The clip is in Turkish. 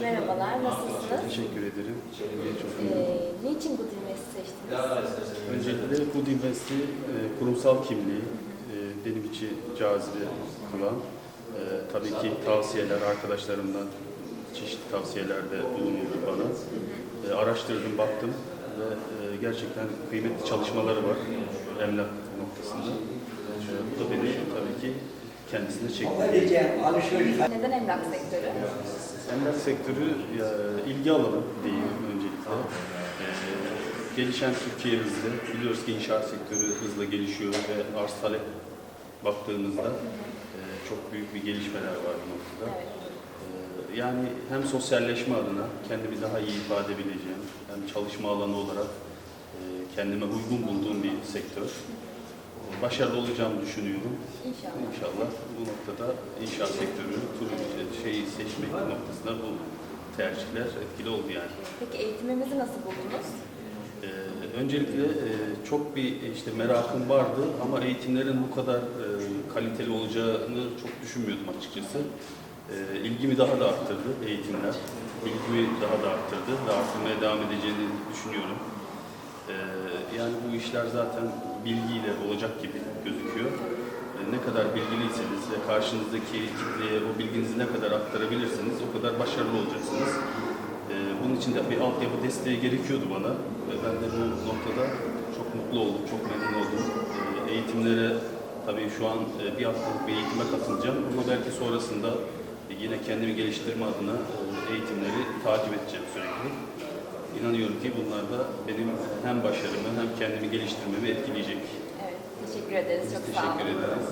Merhabalar, nasılsınız? Teşekkür ederim. Ee, niçin bu Invest'i seçtiniz? Öncelikle Food Invest'i e, kurumsal kimliği e, benim için cazibe kılan e, tabii ki tavsiyeler arkadaşlarımdan çeşitli tavsiyelerde bulunuldu bana. E, araştırdım, baktım ve e, gerçekten kıymetli çalışmaları var emlak noktasında. E, bu da beni tabii ki kendisine çekti. Neden emlak sektörü? Emlak sektörü ya, ilgi alanı diyeyim öncelikle. Ee, gelişen Türkiye hızlı. Biliyoruz ki inşaat sektörü hızla gelişiyor ve arz talep baktığımızda e, çok büyük bir gelişmeler var bu noktada. Ee, yani hem sosyalleşme adına kendimi daha iyi ifade edebileceğim, hem çalışma alanı olarak e, kendime uygun bulduğum bir sektör. Başarılı olacağımı düşünüyorum. İnşallah. İnşallah bu noktada inşaat sektörü, turizm şeyi seçmek noktasında bu tercihler etkili oldu yani. Peki eğitimimizi nasıl buldunuz? Ee, öncelikle e, çok bir işte merakım vardı ama eğitimlerin bu kadar e, kaliteli olacağını çok düşünmüyordum açıkçası. E, ilgimi daha da arttırdı eğitimler. İlgimi daha da arttırdı ve arttırmaya devam edeceğini düşünüyorum. İşler zaten bilgiyle olacak gibi gözüküyor. Ne kadar bilgiliyseniz ve karşınızdaki kitleye o bilginizi ne kadar aktarabilirseniz o kadar başarılı olacaksınız. Ee, bunun için de bir altyapı desteği gerekiyordu bana. Ve ben de bu noktada çok mutlu oldum, çok memnun oldum. Ee, eğitimlere tabii şu an e, bir haftalık bir eğitime katılacağım ama belki sonrasında yine kendimi geliştirme adına e, eğitimleri takip edeceğim sürekli. İnanıyorum ki bunlar da benim hem başarımı hem kendimi geliştirmemi etkileyecek. Evet, teşekkür ederiz. Biz Çok sağ olun. teşekkür ederiz.